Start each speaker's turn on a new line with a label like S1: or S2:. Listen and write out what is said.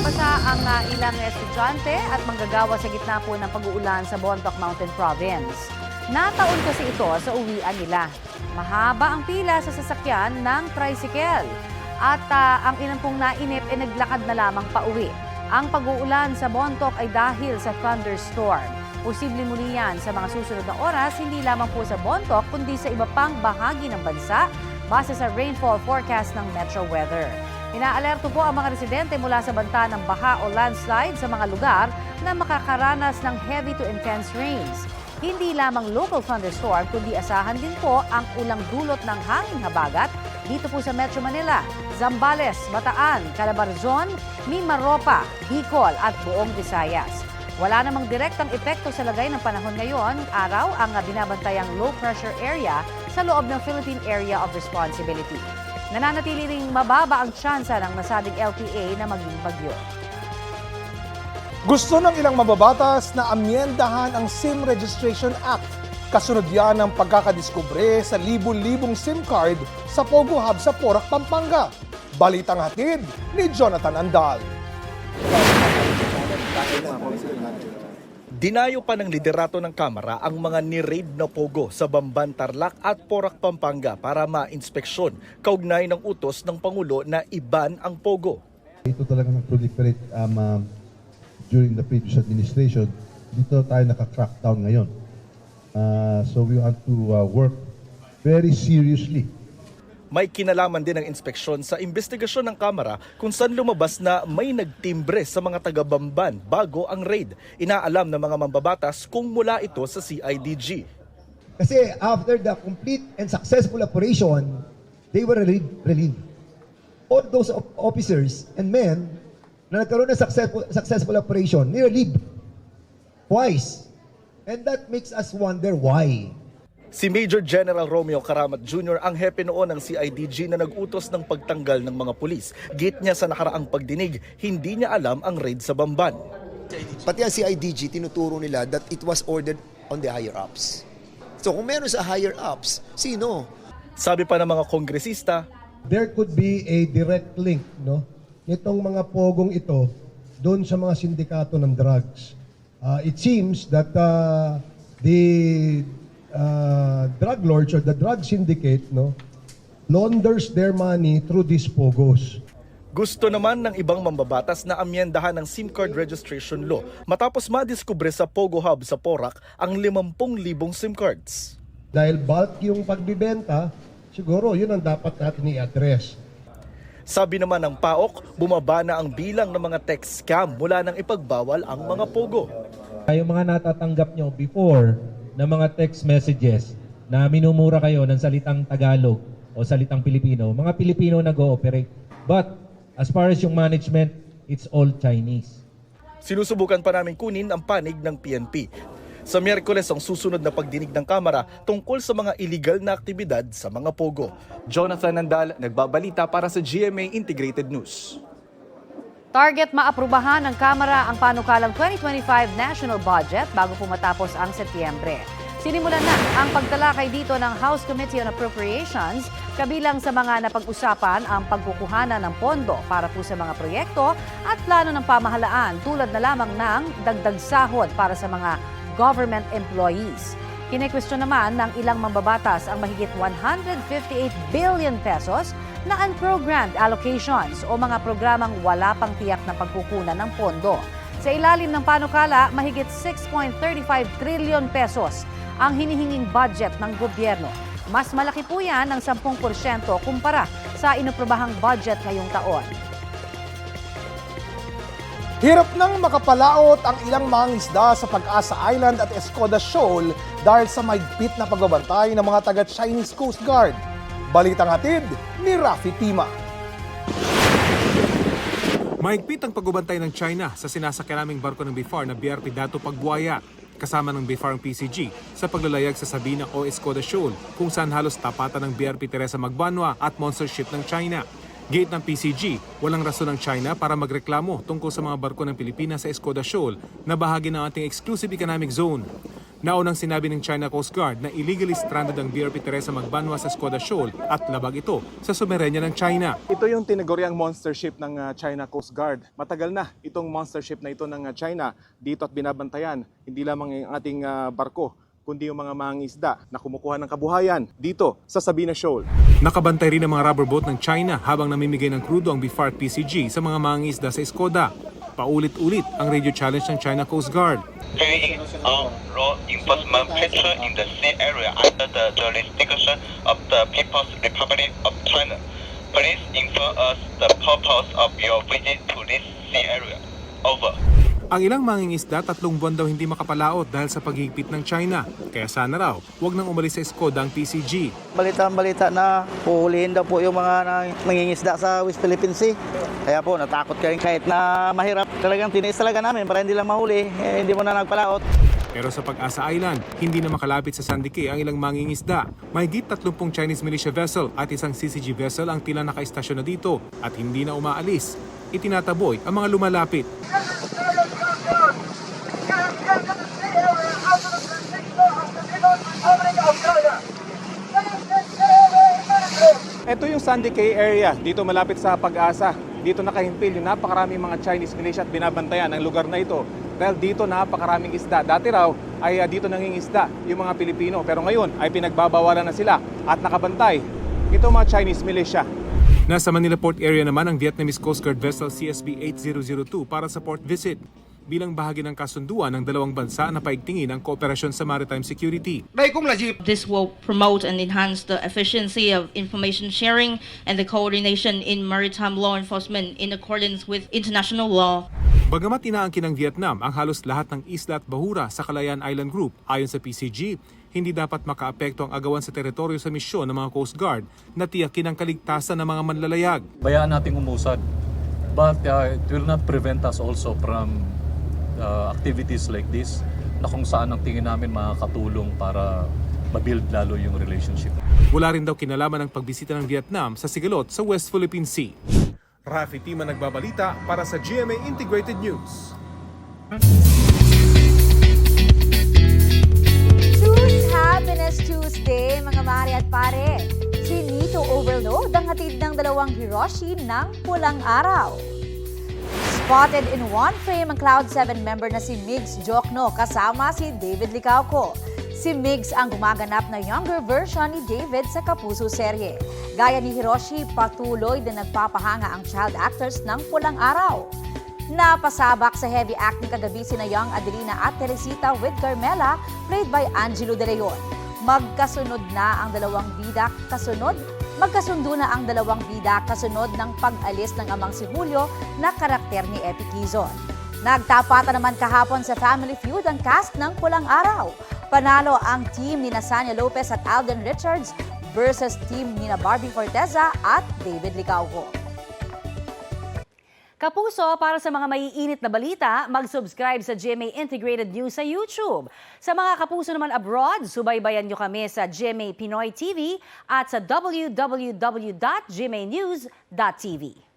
S1: Nabasa ang ah, ilang estudyante at manggagawa sa gitna po ng pag-uulan sa Bontoc Mountain Province. Nataon kasi ito sa uwian nila. Mahaba ang pila sa sasakyan ng tricycle. At ah, ang ilan pong nainip ay naglakad na lamang pauwi. Ang pag-uulan sa Bontoc ay dahil sa thunderstorm. Posible muli yan sa mga susunod na oras, hindi lamang po sa Bontoc, kundi sa iba pang bahagi ng bansa base sa rainfall forecast ng Metro Weather. Inaalerto po ang mga residente mula sa banta ng baha o landslide sa mga lugar na makakaranas ng heavy to intense rains. Hindi lamang local thunderstorm, kundi asahan din po ang ulang dulot ng hangin habagat dito po sa Metro Manila, Zambales, Bataan, Calabarzon, Mimaropa, Bicol at buong Visayas. Wala namang direktang epekto sa lagay ng panahon ngayon, araw ang binabantayang low pressure area sa loob ng Philippine Area of Responsibility. Nananatili ring mababa ang tsansa ng nasabing LPA na maging bagyo.
S2: Gusto ng ilang mababatas na amyendahan ang SIM Registration Act. Kasunod yan ng pagkakadiskubre sa libu-libong SIM card sa Pogo Hub sa Porac, Pampanga. Balitang hatid ni Jonathan Andal.
S3: Dinayo pa ng liderato ng Kamara ang mga ni-raid na pogo sa Bamban, Tarlac at Porac, Pampanga para ma-inspeksyon kaugnay ng utos ng Pangulo na iban ang pogo.
S4: Ito talaga nag-proliferate um, um, during the previous administration. Dito tayo naka-crackdown ngayon. Uh, so we want to uh, work very seriously
S3: May kinalaman din ang inspeksyon sa investigasyon ng Kamara kung saan lumabas na may nagtimbre sa mga taga-Bamban bago ang raid. Inaalam ng mga mambabatas kung mula ito sa CIDG.
S5: Kasi after the complete and successful operation, they were relieved. relieved. All those officers and men na nagkaroon ng successful, successful operation, nirelieved twice. And that makes us wonder why.
S3: Si Major General Romeo Karamat Jr. ang hepe noon ng CIDG na nag-utos ng pagtanggal ng mga pulis. Git niya sa nakaraang pagdinig, hindi niya alam ang raid sa Bamban.
S6: Pati ang CIDG, tinuturo nila that it was ordered on the higher ups. So kung meron sa higher ups, sino?
S3: Sabi pa ng mga kongresista,
S7: there could be a direct link no nitong mga pogong ito doon sa mga sindikato ng drugs. Uh, it seems that uh, the uh, drug lords or the drug syndicate no launders their money through these pogos.
S3: Gusto naman ng ibang mambabatas na amyendahan ng SIM card registration law matapos madiskubre sa Pogo Hub sa Porac ang 50,000 SIM cards.
S7: Dahil bulk yung pagbibenta, siguro yun ang dapat natin i-address.
S3: Sabi naman ng PAOK, bumaba na ang bilang ng mga text scam mula nang ipagbawal ang mga Pogo.
S8: yung mga natatanggap nyo before na mga text messages na minumura kayo ng salitang Tagalog o salitang Pilipino, mga Pilipino nag-ooperate. But as far as yung management, it's all Chinese.
S3: Sinusubukan pa namin kunin ang panig ng PNP. Sa Miyerkules ang susunod na pagdinig ng Kamara tungkol sa mga illegal na aktibidad sa mga Pogo.
S9: Jonathan Nandal, nagbabalita para sa GMA Integrated News.
S1: Target maaprubahan ng Kamara ang panukalang 2025 national budget bago po matapos ang Setyembre. Sinimulan na ang pagtalakay dito ng House Committee on Appropriations kabilang sa mga napag-usapan ang pagkukuhanan ng pondo para po sa mga proyekto at plano ng pamahalaan tulad na lamang ng dagdag sahod para sa mga government employees. Kinekwestiyon naman ng ilang mambabatas ang mahigit 158 billion pesos na unprogrammed allocations o mga programang wala pang tiyak na pagkukunan ng pondo. Sa ilalim ng panukala, mahigit 6.35 trillion pesos ang hinihinging budget ng gobyerno. Mas malaki po yan ng 10% kumpara sa inuprobahang budget ngayong taon.
S2: Hirap nang makapalaot ang ilang mga isda sa Pag-asa Island at Escoda Shoal dahil sa maigpit na pagbabantay ng mga taga-Chinese Coast Guard. Balitang hatid ni Rafi Tima.
S10: Mahigpit ang pagbabantay ng China sa sinasakyan naming barko ng BIFAR na BRP Dato Pagbuaya kasama ng BIFAR PCG sa paglalayag sa Sabina o Escoda Shoal kung saan halos tapatan ng BRP Teresa Magbanwa at monster ship ng China. Gate ng PCG, walang rason ng China para magreklamo tungkol sa mga barko ng Pilipinas sa Escoda Shoal na bahagi ng ating exclusive economic zone. Naunang sinabi ng China Coast Guard na illegally stranded ang BRP Teresa Magbanwa sa Skoda Shoal at labag ito sa sumerenya ng China.
S11: Ito yung tinaguriang monster ship ng uh, China Coast Guard. Matagal na itong monster ship na ito ng uh, China dito at binabantayan. Hindi lamang ang ating uh, barko, kundi yung mga mangingisda na kumukuha ng kabuhayan dito sa Sabina Shoal.
S10: Nakabantay rin ang mga rubber boat ng China habang namimigay ng krudo ang BFAR PCG sa mga mangingisda sa Skoda. Paulit-ulit ang radio challenge ng China Coast Guard.
S12: carrying on law enforcement patrol in the sea area under the jurisdiction of the People's Republic of China. Please inform us the purpose of your visit to this sea area. Over.
S10: Ang ilang mangingisda tatlong buwan daw hindi makapalaot dahil sa paghigpit ng China. Kaya sana raw, huwag nang umalis sa Skoda ang PCG.
S13: balita-balita na huhulihin daw po yung mga nang- nangingisda sa West Philippine Sea. Kaya po, natakot kayo kahit na mahirap. Talagang tiniis talaga namin para hindi lang mahuli. Eh, hindi mo na nagpalaot.
S10: Pero sa Pag-asa Island, hindi na makalapit sa Sandy Cay ang ilang mangingisda. Mahigit 30 Chinese militia vessel at isang CCG vessel ang tila nakaistasyon na dito at hindi na umaalis. Itinataboy ang mga lumalapit.
S11: Ito yung Sandy Cay area, dito malapit sa Pag-asa. Dito nakahimpil yung napakaraming mga Chinese militia at binabantayan ang lugar na ito. Dahil dito napakaraming isda. Dati raw ay ah, dito nangingisda yung mga Pilipino. Pero ngayon ay pinagbabawalan na sila at nakabantay. Ito mga Chinese militia.
S10: Nasa Manila Port area naman ang Vietnamese Coast Guard vessel CSB 8002 para sa port visit bilang bahagi ng kasunduan ng dalawang bansa na paigtingin ang kooperasyon sa maritime security.
S14: This will promote and enhance the efficiency of information sharing and the coordination in maritime law enforcement in accordance with international law.
S10: Bagamat inaangkin ng Vietnam ang halos lahat ng isla at bahura sa Calayan Island Group, ayon sa PCG, hindi dapat makaapekto ang agawan sa teritoryo sa misyon ng mga Coast Guard na tiyakin ang kaligtasan ng mga manlalayag.
S15: bayaan nating umusad. But uh, it will not prevent us also from uh, activities like this na kung saan ang tingin namin makakatulong para mabuild lalo yung relationship.
S10: Wala rin daw kinalaman ang pagbisita ng Vietnam sa Sigalot sa West Philippine Sea. Rafi Tima nagbabalita para sa GMA Integrated News.
S16: Choose Happiness Tuesday, mga mare at pare. Chinito Overload ang hatid ng dalawang Hiroshi ng pulang araw. Spotted in one frame ang Cloud7 member na si Migs Jokno kasama si David Licauco. Si Migs ang gumaganap na younger version ni David sa Kapuso serye. Gaya ni Hiroshi, patuloy din nagpapahanga ang child actors ng pulang araw. Napasabak sa heavy acting kagabi sina Young Adelina at Teresita with Carmela, played by Angelo De Leon. Magkasunod na ang dalawang bida kasunod Magkasundo na ang dalawang bida kasunod ng pag-alis ng amang si Julio na karakter ni Epi Quizon. Nagtapatan naman kahapon sa Family Feud ang cast ng Pulang Araw. Panalo ang team ni Nasania Lopez at Alden Richards versus team ni Barbie Forteza at David Licauco. Kapuso, para sa mga maiinit na balita, mag-subscribe sa GMA Integrated News sa YouTube. Sa mga kapuso naman abroad, subaybayan nyo kami sa GMA Pinoy TV at sa www.gmanews.tv.